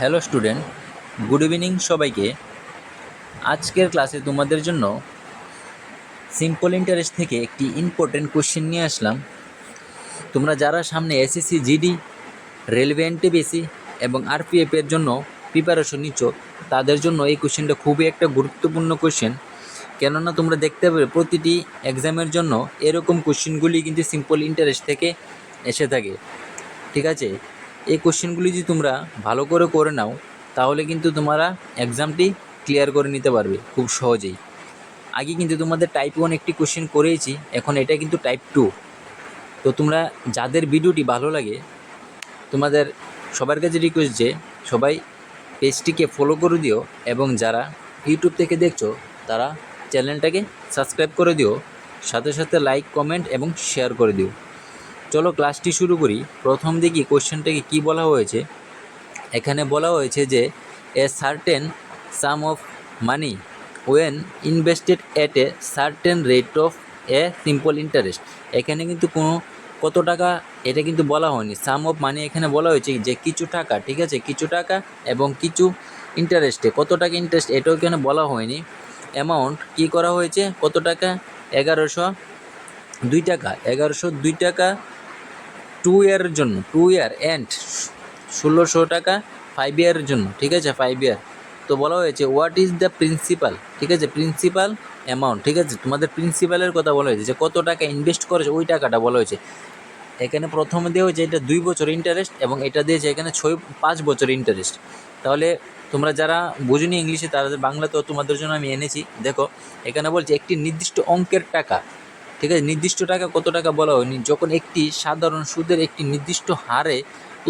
Hello student, good evening সবাইকে। আজকের ক্লাসে তোমাদের জন্য সিম্পল ইন্টারেস্ট থেকে একটি ইম্পর্টেন্ট কোশ্চেন নিয়ে আসলাম। তোমরা যারা সামনে এসএসসি জিডি রেলওয়ে এনটিপিসি এবং আরপিএফ এর জন্য প্রিপারেশন নিচ্ছ, তাদের জন্য এই কোশ্চেনটা খুবই একটা গুরুত্বপূর্ণ কোশ্চেন কেননা তোমরা দেখতে পাবে প্রতিটি এক্সামের জন্য এরকম কোশ্চেনগুলি কিন্তু সিম্পল ইন্টারেস্ট থেকে এসে থাকে। ঠিক আছে? এই কোশ্চেনগুলি যদি তোমরা ভালো করে করে নাও, তাহলে কিন্তু তোমরা এক্সামটি ক্লিয়ার করে নিতে পারবে খুব সহজেই। আগে কিন্তু তোমাদের টাইপ ওয়ান একটি কোশ্চেন করেইছি, এখন এটা কিন্তু টাইপ টু তো তোমরা যাদের ভিডিওটি ভালো লাগে, তোমাদের সবার কাছে রিকোয়েস্ট যে সবাই পেজটিকে ফলো করে দিও এবং যারা ইউটিউব থেকে দেখছ, তারা চ্যানেলটাকে সাবস্ক্রাইব করে দিও। সাথে সাথে লাইক কমেন্ট এবং শেয়ার করে দিও। চলো ক্লাসটি শুরু করি। প্রথম দেখি কোশ্চেনটাকে কি বলা হয়েছে? এখানে বলা হয়েছে যে a certain sum of money when invested at a certain rate of a simple interest এখানে কিন্তু কোনো, কত টাকা, এটা কিন্তু বলা হয়নি। সাম অফ মানি এখানে বলা হয়েছে যে, কিছু টাকা ঠিক আছে? কিছু টাকা এবং কিছু ইন্টারেস্টে কত টাকা ইন্টারেস্ট এটাও এখানে বলা হয়নি। অ্যামাউন্ট কি করা হয়েছে? কত টাকা? এগারোশো দুই টাকা। এগারোশো দুই টাকা টু ইয়ারের জন্য টু ইয়ার অ্যান্ড ষোলোশো টাকা ফাইভ ইয়ারের জন্য, ঠিক আছে? ফাইভ ইয়ার তো বলা হয়েছে হোয়াট ইজ দ্য প্রিন্সিপাল ঠিক আছে? প্রিন্সিপাল অ্যামাউন্ট ঠিক আছে? তোমাদের প্রিন্সিপালের কথা বলা হয়েছে যে কত টাকা ইনভেস্ট করেছে, ওই টাকাটা বলা হয়েছে। এখানে প্রথমে দেওয়া হয়েছে এটা দুই বছর ইন্টারেস্ট এবং এটা দিয়েছে এখানে ছয়, পাঁচ বছর ইন্টারেস্ট তাহলে তোমরা যারা বুঝুনি ইংলিশে তাদের বাংলাতেও তোমাদের জন্য আমি এনেছি। দেখো, এখানে বলছে একটি নির্দিষ্ট অঙ্কের টাকা। ঠিক আছে? নির্দিষ্ট টাকা কত টাকা বলা হয়নি যখন একটি সাধারণ সুদের একটি নির্দিষ্ট হারে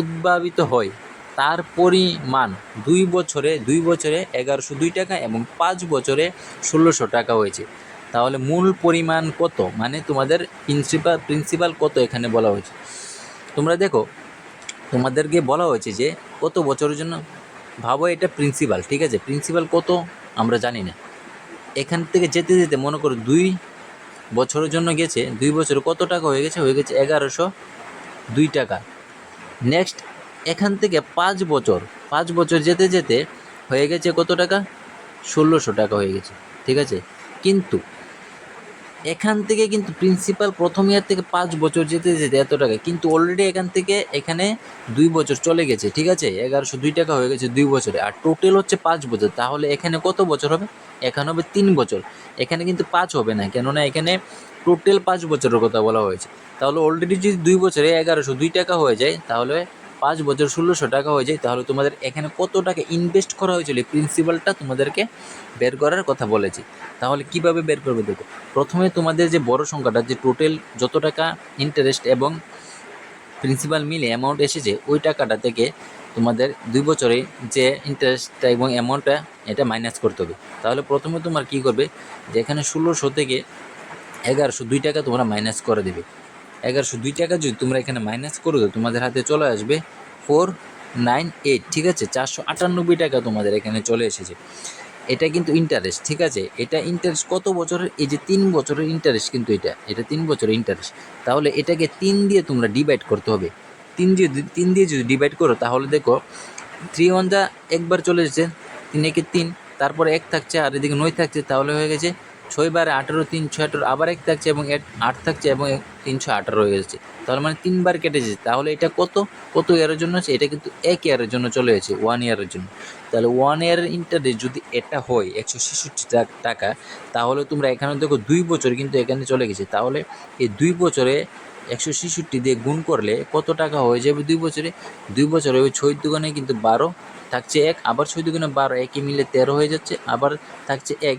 উদ্ভাবিত হয়, তার পরিমাণ দুই বছরে দুই বছরে এগারোশো দুই টাকা এবং পাঁচ বছরে ষোলোশো টাকা হয়েছে। তাহলে মূল পরিমাণ কত? মানে তোমাদের প্রিন্সিপাল প্রিন্সিপাল কত এখানে বলা হয়েছে? তোমরা দেখো, তোমাদেরকে বলা হয়েছে যে কত বছরের জন্য? ভাবো এটা প্রিন্সিপাল ঠিক আছে? প্রিন্সিপাল কত? আমরা জানি না। এখান থেকে যেতে যেতে মনে করো দুই বছরের জন্য গেছে, দুই বছর কত টাকা হয়ে গেছে? হয়ে গেছে এগারোশো দুই টাকা। নেক্সট এখান থেকে পাঁচ বছর পাঁচ বছর যেতে যেতে হয়ে গেছে কত টাকা? ষোলোশো টাকা হয়ে গেছে, ঠিক আছে? কিন্তু এখান থেকে কিন্তু প্রিন্সিপাল প্রথম ইয়ার থেকে পাঁচ বছর যেতে যেতে এত টাকা। কিন্তু অলরেডি এখান থেকে এখানে দুই বছর চলে গেছে, ঠিক আছে? এগারোশো দুই টাকা হয়ে গেছে দুই বছরে। আর টোটাল হচ্ছে পাঁচ বছর। তাহলে এখানে কত বছর হবে? এখানে হবে তিন বছর। এখানে কিন্তু পাঁচ হবে না, কেননা এখানে টোটাল পাঁচ বছরের কথা বলা হয়েছে। তাহলে অলরেডি যদি দুই বছরে এগারোশো দুই টাকা হয়ে যায়, তাহলে পাঁচ বছর ষোলোশো টাকা হয়ে যায়, তাহলে তোমাদের এখানে কত টাকা ইনভেস্ট করা হয়েছিল? প্রিন্সিপালটা তোমাদেরকে বের করার কথা বলেছি। তাহলে কীভাবে বের করবে দেখো? প্রথমে তোমাদের যে বড় সংখ্যাটা, যে টোটাল যত টাকা ইন্টারেস্ট এবং প্রিন্সিপাল মিলে অ্যামাউন্ট এসেছে, ওই টাকাটা থেকে তোমাদের দুই বছরে যে ইন্টারেস্টটা এবং অ্যামাউন্টটা এটা মাইনাস করতে হবে। তাহলে প্রথমে তোমার কি করবে? যে এখানে ষোলোশো থেকে এগারোশো, দুই টাকা তোমরা মাইনাস করে দেবে। এগারোশো দুই টাকা যদি তোমরা এখানে মাইনাস করে দাও তোমাদের হাতে চলে আসবে ফোর নাইন এইট ঠিক আছে? চারশো আটানব্বই টাকা তোমাদের এখানে চলে এসেছে। এটা কিন্তু ইন্টারেস্ট ঠিক আছে? এটা ইন্টারেস্ট কত বছরের? এই যে তিন বছরের ইন্টারেস্ট কিন্তু এটা। এটা তিন বছরের ইন্টারেস্ট তাহলে এটাকে তিন দিয়ে তোমরা ডিভাইড করতে হবে। তিন দিয়ে তিন দিয়ে যদি ডিভাইড করো, তাহলে দেখো থ্রি ওয়ান যা একবার চলে এসেছে, তিন একে তিন, তারপরে এক থাকছে আর এদিকে নয় থাকছে, তাহলে হয়ে গেছে ছয় বারে আঠেরো তিনশো আঠেরো, আবার এক থাকছে এবং এক আট থাকছে এবং তিনশো আঠারো হয়ে গেছে তাহলে মানে তিনবার কেটে যাচ্ছে। তাহলে এটা কত? কত ইয়ারের জন্য আছে এটা কিন্তু এক ইয়ারের জন্য চলে গেছে ওয়ান ইয়ারের জন্য। তাহলে ওয়ান ইয়ারের ইন্টারেস্ট যদি এটা হয়, একশো ছেষট্টি টাকা তাহলে তোমরা এখানে দেখো দুই বছর কিন্তু এখানে চলে গেছে। তাহলে এই দুই বছরে একশো ছেষট্টি দিয়ে গুণ করলে কত টাকা হয়ে যাবে দুই বছরে? দুই বছরে ওই ছয় দোকানে কিন্তু বারো থাকছে এক, আবার ছয় দোকানে বারো একই মিলে তেরো হয়ে যাচ্ছে, আবার থাকছে এক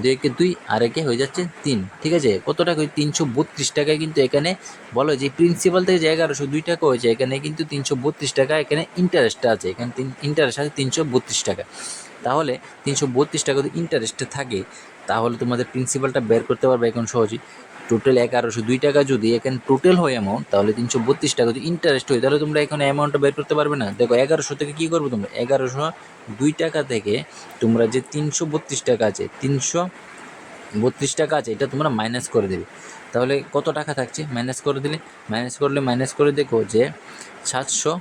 দুই একে দুই আর একে হয়ে যাচ্ছে তিন, ঠিক আছে? কত টাকা ওই তিনশো বত্রিশ টাকায় কিন্তু এখানে বলো যে প্রিন্সিপাল থেকে যে এগারোশো দুই টাকা হয়েছে। এখানে কিন্তু তিনশো বত্রিশ টাকা, এখানে ইন্টারেস্টটা আছে। এখানে তিন ইন্টারেস্ট আছে তিনশো বত্রিশ টাকা। তাহলে তিনশো বত্রিশ টাকা যদি ইন্টারেস্টে থাকে, তাহলে তোমাদের প্রিন্সিপালটা বের করতে পারবে এখন সহজেই। টোটাল এগারোশো দুই টাকা যদি এখানে টোটাল হয় অ্যামাউন্ট তাহলে তিনশো বত্রিশ টাকা। যদি ইন্টারেস্ট হয়, তাহলে তোমরা এখানে অ্যামাউন্টটা বের করতে পারবে না। দেখো, এগারোশো থেকে কী করবে তোমরা? এগারোশো দুই টাকা থেকে তোমরা যে তিনশো বত্রিশ টাকা আছে, তিনশো বত্রিশ টাকা আছে, এটা তোমরা মাইনাস করে দেবে। তাহলে কত টাকা থাকছে? মাইনাস করে দিলে মাইনাস করলে মাইনাস করে দেখো যে সাতশো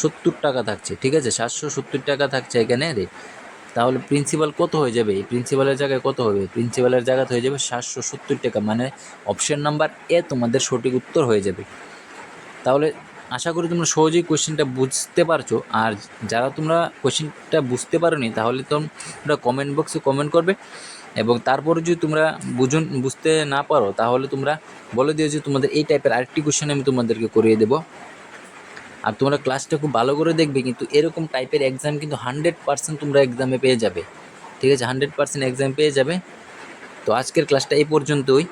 সত্তর টাকা থাকছে, ঠিক আছে? সাতশো সত্তর টাকা থাকছে এখানে রেট তাহলে প্রিন্সিপাল কত হয়ে যাবে? এই প্রিন্সিপালের জায়গায় কত হবে? প্রিন্সিপালের জায়গাতে হয়ে যাবে সাতশো সত্তর টাকা। মানে অপশন নাম্বার এ তোমাদের সঠিক উত্তর হয়ে যাবে। তাহলে আশা করি তোমরা সহজেই কোশ্চেনটা বুঝতে পারছ। আর যারা তোমরা কোশ্চেনটা বুঝতে পারোনি, তাহলে তোমরা কমেন্ট বক্সে কমেন্ট করবে। এবং তারপরে যদি তোমরা বুঝুন, বুঝতে না পারো, তাহলে তোমরা বলে দিও যে তোমাদের এই টাইপের আরেকটি কোশ্চেন আমি তোমাদেরকে করিয়ে দেবো। আর তোমরা ক্লাসটা খুব ভালো করে দেখবে, কিন্তু এরকম টাইপের এক্সাম কিন্তু হান্ড্রেড পার্সেন্ট তোমরা এক্সামে পেয়ে যাবে। ঠিক আছে হান্ড্রেড পার্সেন্ট এক্সাম পেয়ে যাবে। তো আজকের ক্লাসটা এই পর্যন্তই।